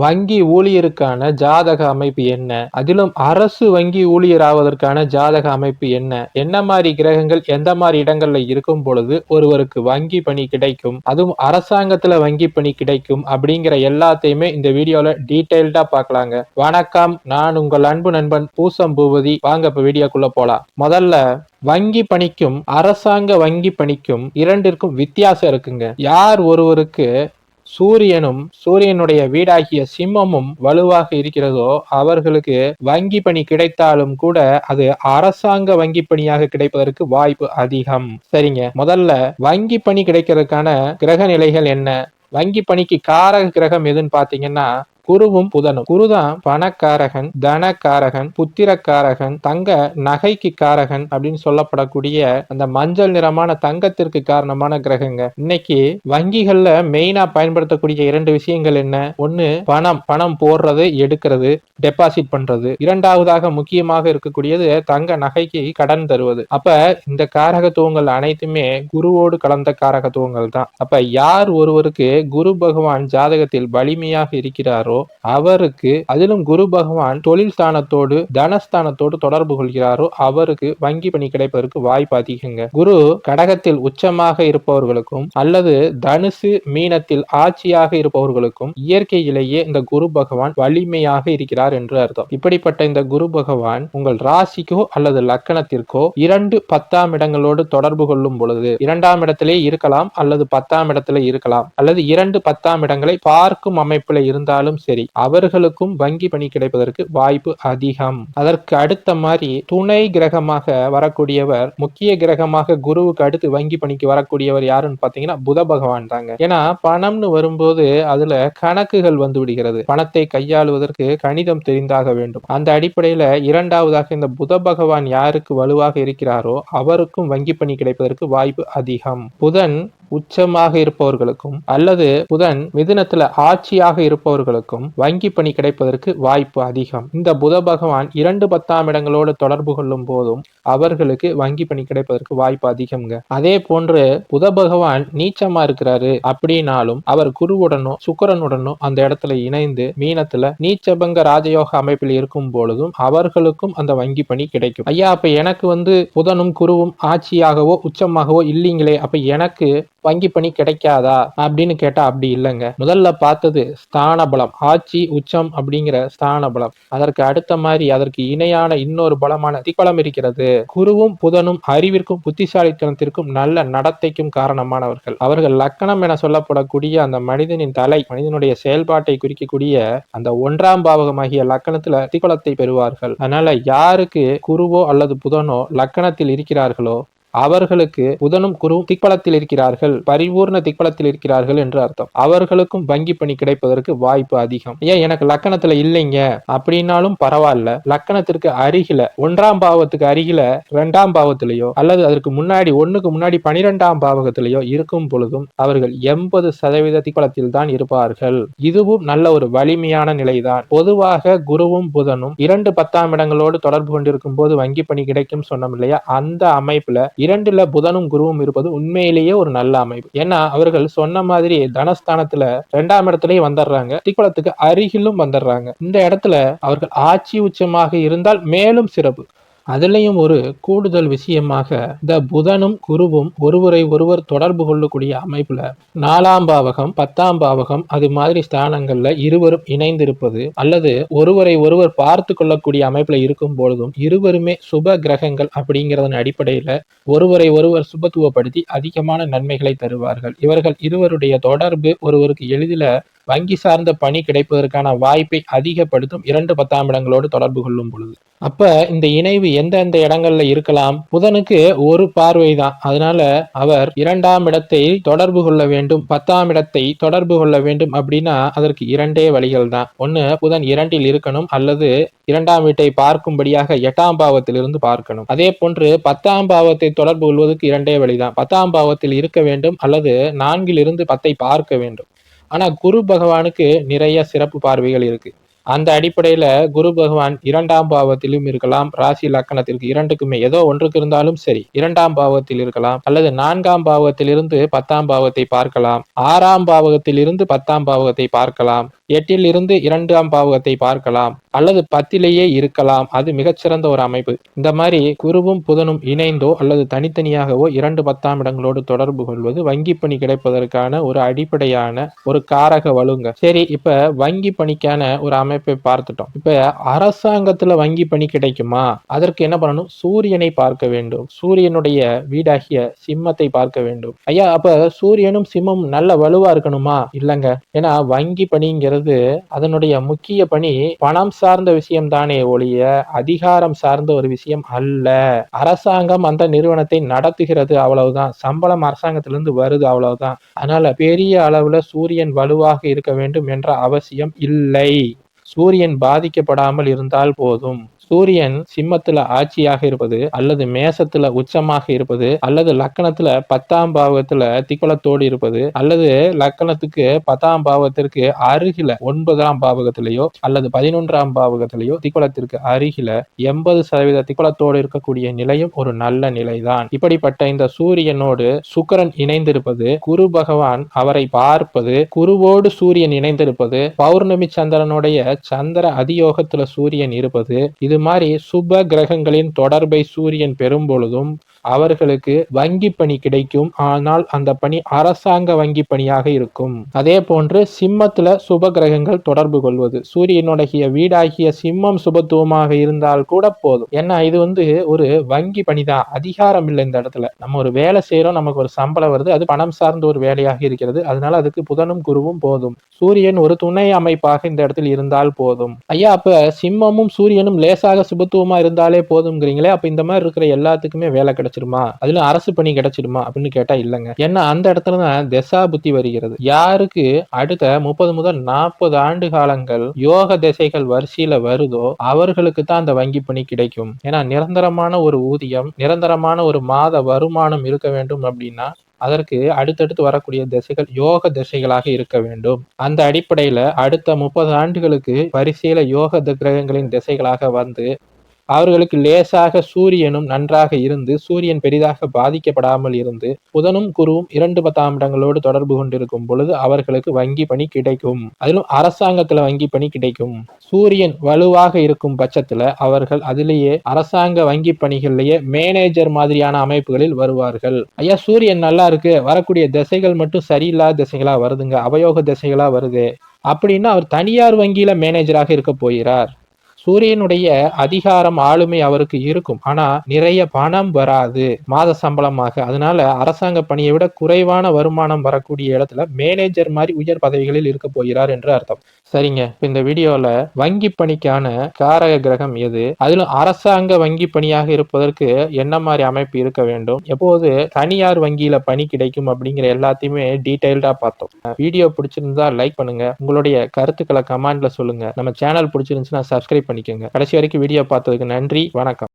வங்கி ஊழியருக்கான ஜாதக அமைப்பு என்ன? அதிலும் அரசு வங்கி ஊழியர் ஆவதற்கான ஜாதக அமைப்பு என்ன? என்ன மாதிரி கிரகங்கள் எந்த மாதிரி இடங்கள்ல இருக்கும் பொழுது ஒருவருக்கு வங்கி பணி கிடைக்கும்? அதுவும் அரசாங்கத்துல வங்கி பணி கிடைக்கும் அப்படிங்கிற எல்லாத்தையுமே இந்த வீடியோல டீடைல்டா பார்க்கலாங்க வணக்கம் நான் உங்கள் அன்பு நண்பன் பூசம் பூபதி வாங்க இப்ப வீடியோக்குள்ள போலாம். முதல்ல வங்கி பணிக்கும் அரசாங்க வங்கி பணிக்கும் இரண்டிற்கும் வித்தியாசம் இருக்குங்க. யார் ஒருவருக்கு சூரியனும் சூரியனுடைய வீடாகிய சிம்மமும் வலுவாக இருக்கிறதோ அவர்களுக்கு வங்கி பணி கிடைத்தாலும் கூட அது அரசாங்க வங்கி பணியாக கிடைப்பதற்கு வாய்ப்பு அதிகம். சரிங்க. முதல்ல வங்கி பணி கிடைக்கிறதுக்கான கிரக நிலைகள் என்ன? வங்கி பணிக்கு காரக கிரகம் எதுன்னு பாத்தீங்கன்னா குருவும் புதனும். குருதான் பணக்காரகன் தனக்காரகன் புத்திரக்காரகன் தங்க நகைக்கு காரகன் அப்படின்னு சொல்லப்படக்கூடிய அந்த மஞ்சள் நிறமான தங்கத்திற்கு காரணமான கிரகங்க. இன்னைக்கு வங்கிகள்ல மெயினா பயன்படுத்தக்கூடிய இரண்டு விஷயங்கள் என்ன? ஒண்ணு பணம். பணம் போடுறது எடுக்கிறது டெபாசிட் பண்றது. இரண்டாவதாக முக்கியமாக இருக்கக்கூடியது தங்க நகைக்கு கடன் தருவது. அப்ப இந்த காரகத்துவங்கள் அனைத்துமே குருவோடு கலந்த காரகத்துவங்கள் தான். அப்ப யார் ஒருவருக்கு குரு பகவான் ஜாதகத்தில் வலிமையாக இருக்கிறாரோ அவருக்கு அதிலும் குரு பகவான் தொழில் ஸ்தானத்தோடு தனஸ்தானத்தோடு தொடர்பு கொள்கிறாரோ அவருக்கு வங்கி பணி கிடைப்பதற்கு வாய்ப்பு அதிகங்க. குரு கடகத்தில் உச்சமாக இருப்பவர்களுக்கும் அல்லது தனுசு மீனத்தில் ஆட்சியாக இருப்பவர்களுக்கும் இயற்கையிலேயே இந்த குரு பகவான் வலிமையாக இருக்கிறார் என்று அர்த்தம். இப்படிப்பட்ட இந்த குரு பகவான் உங்கள் ராசிக்கோ அல்லது லக்கணத்திற்கோ இரண்டு பத்தாம் இடங்களோடு தொடர்பு கொள்ளும் பொழுது இரண்டாம் இடத்திலே இருக்கலாம் அல்லது பத்தாம் இடத்திலே இருக்கலாம் அல்லது இரண்டு பத்தாம் இடங்களை பார்க்கும் அமைப்பில் இருந்தாலும் சரி அவர்களுக்கும் வங்கி பணி கிடைப்பதற்கு வாய்ப்பு அதிகம். அதற்கு அடுத்த மாதிரி துணை கிரகமாக வரக்கூடியவர் முக்கிய கிரகமாக குருவுக்கு அடுத்து வங்கி பணிக்கு வரக்கூடியவர் யாருன்னு பாத்தீங்கன்னா புத பகவான் தாங்க. ஏன்னா பணம்னு வரும்போது அதுல கணக்குகள் வந்து விடுகிறது. பணத்தை கையாளுவதற்கு கணிதம் தெரிந்தாக வேண்டும். அந்த அடிப்படையில இரண்டாவதாக இந்த புத பகவான் யாருக்கு வலுவாக இருக்கிறாரோ அவருக்கும் வங்கி பணி கிடைப்பதற்கு வாய்ப்பு அதிகம். புதன் உச்சமாக இருப்பவர்களுக்கும் அல்லது புதன் மிதுனத்துல ஆட்சியாக இருப்பவர்களுக்கும் வங்கி பணி கிடைப்பதற்கு வாய்ப்பு அதிகம். இந்த புத பகவான் இரண்டு பத்தாம் இடங்களோடு தொடர்பு கொள்ளும் போதும் அவர்களுக்கு வங்கி பணி கிடைப்பதற்கு வாய்ப்பு அதிகம்ங்க. அதே போன்று புத பகவான் நீச்சமா இருக்கிறாரு அப்படின்னாலும் அவர் குருவுடனும் சுக்கரனுடனும் அந்த இடத்துல இணைந்து மீனத்துல நீச்சபங்க ராஜயோக அமைப்பில் இருக்கும் பொழுதும் அவர்களுக்கும் அந்த வங்கி பணி கிடைக்கும். ஐயா அப்ப எனக்கு வந்து புதனும் குருவும் ஆட்சியாகவோ உச்சமாகவோ இல்லைங்களே அப்ப எனக்கு வங்கி பணி கிடைக்காதா அப்படின்னு கேட்டா அப்படி இல்லைங்க. முதல்ல பார்த்தது ஸ்தான பலம் ஆட்சி உச்சம் அப்படிங்கிற ஸ்தான பலம் அதற்கு அடுத்த மாதிரி அதற்கு இணையான இன்னொரு பலமான திக்பலம் இருக்கிறது. குருவும் புதனும் அறிவிற்கும் புத்திசாலித்தனத்திற்கும் நல்ல நடத்தைக்கும் காரணமானவர்கள். அவர்கள் லக்கணம் என சொல்லப்படக்கூடிய அந்த மனிதனின் தலை மனிதனுடைய செயல்பாட்டை குறிக்கக்கூடிய அந்த ஒன்றாம் பாவகமாகிய லக்கணத்துல திக்பலத்தை பெறுவார்கள். அதனால யாருக்கு குருவோ அல்லது புதனோ லக்கணத்தில் இருக்கிறார்களோ அவர்களுக்கு புதனும் குருவும் திக்பலத்தில் இருக்கிறார்கள் பரிபூர்ண திக்பலத்தில் இருக்கிறார்கள் என்று அர்த்தம். அவர்களுக்கும் வங்கி பணி கிடைப்பதற்கு வாய்ப்பு அதிகம். ஏன் எனக்கு லக்கணத்துல இல்லைங்க? அப்படின்னாலும் பரவாயில்ல. லக்கணத்திற்கு அருகில ஒன்றாம் பாவத்துக்கு அருகில இரண்டாம் பாவத்திலேயோ அல்லது அதற்கு முன்னாடி ஒண்ணுக்கு முன்னாடி பனிரெண்டாம் பாவகத்திலேயோ இருக்கும் பொழுதும் அவர்கள் எண்பது சதவீத திக்பலத்தில் தான் இருப்பார்கள். இதுவும் நல்ல ஒரு வலிமையான நிலைதான். பொதுவாக குருவும் புதனும் இரண்டு பத்தாம் இடங்களோடு தொடர்பு கொண்டிருக்கும் போது வங்கி பணி கிடைக்கும் சொன்னோம் இல்லையா? அந்த அமைப்புல இரண்டுல புதனும் குருவும் இருப்பது உண்மையிலேயே ஒரு நல்ல அமைப்பு. ஏன்னா அவர்கள் சொன்ன மாதிரி தனஸ்தானத்துல ரெண்டாம் இடத்துலயும் வந்துடுறாங்க திக்குளத்துக்கு அருகிலும் வந்துடுறாங்க இந்த இடத்துல அவர்கள் ஆட்சி உச்சமாக இருந்தால் மேலும் சிறப்பு. அதுலயும் ஒரு கூடுதல் விஷயமாக இந்த புதனும் குருவும் ஒருவரை ஒருவர் தொடர்பு கொள்ளக்கூடிய அமைப்புல நாலாம் பாவகம் பத்தாம் பாவகம் அது மாதிரி ஸ்தானங்கள்ல இருவரும் இணைந்திருப்பது அல்லது ஒருவரை ஒருவர் பார்த்து கொள்ளக்கூடிய அமைப்புல இருக்கும் பொழுதும் இருவருமே சுப கிரகங்கள் அப்படிங்கிறதன் அடிப்படையில ஒருவரை ஒருவர் சுபத்துவப்படுத்தி அதிகமான நன்மைகளை தருவார்கள். இவர்கள் இருவருடைய தொடர்பு ஒருவருக்கு எளிதில வங்கி சார்ந்த பணி கிடைப்பதற்கான வாய்ப்பை அதிகப்படுத்தும் இரண்டு பத்தாம் இடங்களோடு தொடர்பு கொள்ளும் பொழுது. அப்ப இந்த இணைவு எந்தெந்த இடங்கள்ல இருக்கலாம்? புதனுக்கு ஒரு பார்வை தான். அதனால அவர் இரண்டாம் இடத்தை தொடர்பு கொள்ள வேண்டும் பத்தாம் இடத்தை தொடர்பு கொள்ள வேண்டும் அப்படின்னா அதற்கு இரண்டே வழிகள் தான். ஒண்ணு புதன் இரண்டில் இருக்கணும் அல்லது இரண்டாம் வீட்டை பார்க்கும்படியாக எட்டாம் பாவத்திலிருந்து பார்க்கணும். அதே போன்று பத்தாம் பாவத்தை தொடர்பு கொள்வதற்கு இரண்டே வழிதான் பத்தாம் பாவத்தில் இருக்க வேண்டும் அல்லது நான்கில் இருந்து பத்தை பார்க்க வேண்டும். ஆனா குரு பகவானுக்கு நிறைய சிறப்பு பார்வைகள் இருக்கு. அந்த அடிப்படையில குரு பகவான் இரண்டாம் பாவத்திலும் இருக்கலாம். ராசி லக்கணத்திற்கு இரண்டுக்குமே ஏதோ ஒன்றுக்கு இருந்தாலும் சரி இரண்டாம் பாவத்தில் இருக்கலாம். அல்லது நான்காம் பாவத்திலிருந்து பத்தாம் பாவத்தை பார்க்கலாம். ஆறாம் பாவகத்திலிருந்து பத்தாம் பாவகத்தை பார்க்கலாம். எட்டில் இருந்து இரண்டாம் பாவகத்தை பார்க்கலாம். அல்லது பத்திலேயே இருக்கலாம். அது மிகச்சிறந்த ஒரு அமைப்பு. இந்த மாதிரி குருவும் புதனும் இணைந்தோ அல்லது தனித்தனியாகவோ இரண்டு பத்தாம் இடங்களோடு தொடர்பு கொள்வது வங்கி பணி கிடைப்பதற்கான ஒரு அடிப்படையான ஒரு காரக வலுங்க. சரி இப்ப வங்கி பணிக்கான ஒரு அமைப்பு பார்த்துட்டோம். இப்ப அரசாங்கத்துல வங்கி பணி கிடைக்குமா? அதற்கு என்ன பண்ணணும்? சூரியனை பார்க்க வேண்டும். சூரியனுடைய வீடாகிய சிம்மத்தை பார்க்க வேண்டும். ஐயா அப்ப சூரியனும் சிம்மம் நல்ல வலுவா இருக்கணுமா? இல்லங்க. ஏன்னா வங்கி பணிங்கிறது அதனுடைய முக்கிய பணி பணம் சார்ந்த விஷயம் தானே ஒழிய அதிகாரம் சார்ந்த ஒரு விஷயம் அல்ல. அரசாங்கம் அந்த நிறுவனத்தை நடத்துகிறது அவ்வளவுதான். சம்பளம் அரசாங்கத்திலிருந்து வருது அவ்வளவுதான். அதனால பெரிய அளவுல சூரியன் வலுவாக இருக்க வேண்டும் என்ற அவசியம் இல்லை. சூரியன் பாதிக்கப்படாமல் இருந்தால் போதும். சூரியன் சிம்மத்துல ஆட்சியாக இருப்பது அல்லது மேசத்துல உச்சமாக இருப்பது அல்லது லக்கணத்துல பத்தாம் பாவத்துல திக்குளத்தோடு இருப்பது அல்லது லக்கணத்துக்கு பத்தாம் பாவத்திற்கு அருகில ஒன்பதாம் பாவகத்திலேயோ அல்லது பதினொன்றாம் பாவகத்திலேயோ திக்குளத்திற்கு அருகில எண்பது சதவீத திக்குளத்தோடு இருக்கக்கூடிய நிலையும் ஒரு நல்ல நிலைதான். இப்படிப்பட்ட இந்த சூரியனோடு சுக்கரன் இணைந்திருப்பது குரு பகவான் அவரை பார்ப்பது குருவோடு சூரியன் இணைந்திருப்பது பௌர்ணமி சந்திரனுடைய சந்திர அதியோகத்துல சூரியன் இருப்பது இது மாதிரி சுப கிரகங்களின் தொடர்பை சூரியன் பெறும் பொழுதும் அவர்களுக்கு வங்கி பணி கிடைக்கும். ஆனால் அந்த பணி அரசாங்க வங்கி பணியாக இருக்கும். அதே போன்று சிம்மத்துல சுப கிரகங்கள் தொடர்பு கொள்வது. சூரியனுடைய வீடாகிய சிம்மம் சுபத்துவமாக இருந்தால் கூட போதும். ஏன்னா இது வந்து ஒரு வங்கி பணிதான் அதிகாரம் இல்லை இந்த இடத்துல. நம்ம ஒரு வேலை செய்யறோம் நமக்கு ஒரு சம்பளம் வருது அது பணம் சார்ந்த ஒரு வேலையாக இருக்கிறது. அதனால அதுக்கு புதனும் குருவும் போதும். சூரியன் ஒரு துணை அமைப்பாக இந்த இடத்தில் இருந்தால் போதும். ஐயா அப்ப சிம்மமும் சூரியனும் லேசாக சுபத்துவமா இருந்தாலே போதுங்கிறீங்களே அப்ப இந்த மாதிரி இருக்கிற எல்லாத்துக்குமே வேலை கிடைச்சிருமா? அதுல அரசு பணி கிடைச்சிருமா அப்படின்னு கேட்டா இல்லைங்க. ஏன்னா அந்த இடத்துல தான் திசா புத்தி வருகிறது. யாருக்கு அடுத்த முப்பது முதல் நாற்பது ஆண்டு காலங்கள் யோக திசைகள் வரிசையில வருதோ அவர்களுக்கு தான் அந்த வங்கி பணி கிடைக்கும். ஏன்னா நிரந்தரமான ஒரு ஊதியம் நிரந்தரமான ஒரு மாத வருமானம் இருக்க வேண்டும் அப்படின்னா அதற்கு அடுத்தடுத்து வரக்கூடிய திசைகள் யோக திசைகளாக இருக்க வேண்டும். அந்த அடிப்படையில அடுத்த முப்பது ஆண்டுகளுக்கு வரிசையில யோக கிரகங்களின் திசைகளாக வந்து அவர்களுக்கு லேசாக சூரியனும் நன்றாக இருந்து சூரியன் பெரிதாக பாதிக்கப்படாமல் இருந்து புதனும் குருவும் இரண்டு பத்தாம் இடங்களோடு தொடர்பு கொண்டிருக்கும் பொழுது அவர்களுக்கு வங்கி பணி கிடைக்கும். அதிலும் அரசாங்கத்துல வங்கி பணி கிடைக்கும். சூரியன் வலுவாக இருக்கும் பட்சத்துல அவர்கள் அதிலேயே அரசாங்க வங்கி பணிகள்லயே மேனேஜர் மாதிரியான அமைப்புகளில் வருவார்கள். ஐயா சூரியன் நல்லா இருக்கு. வரக்கூடிய திசைகள் மட்டும் சரியில்லாத திசைகளா வருதுங்க. அவயோக திசைகளா வருது. அப்படின்னா அவர் தனியார் வங்கியில மேனேஜராக இருக்க போகிறார். சூரியனுடைய அதிகாரம் ஆளுமை அவருக்கு இருக்கும். ஆனா நிறைய பணம் வராது மாத சம்பளமாக. அதனால அரசாங்க பணியை விட குறைவான வருமானம் வரக்கூடிய இடத்துல மேனேஜர் மாதிரி உயர் பதவிகளில் இருக்க போகிறார் என்று அர்த்தம். சரிங்க. இந்த வீடியோல வங்கி பணிக்கான காரக கிரகம் எது? அதிலும் அரசாங்க வங்கி பணியாக இருப்பதற்கு என்ன மாதிரி அமைப்பு இருக்க வேண்டும்? எப்போது தனியார் வங்கியில பணி கிடைக்கும் அப்படிங்கிற எல்லாத்தையுமே டீடைல்டா பார்த்தோம். வீடியோ பிடிச்சிருந்தா லைக் பண்ணுங்க. உங்களுடைய கருத்துக்களை கமெண்ட்ல சொல்லுங்க. நம்ம சேனல் பிடிச்சிருந்துச்சுன்னா சப்ஸ்கிரைப் பண்ணிக்கோங்க. கடைசி வரைக்கும் வீடியோ பார்த்ததுக்கு நன்றி. வணக்கம்.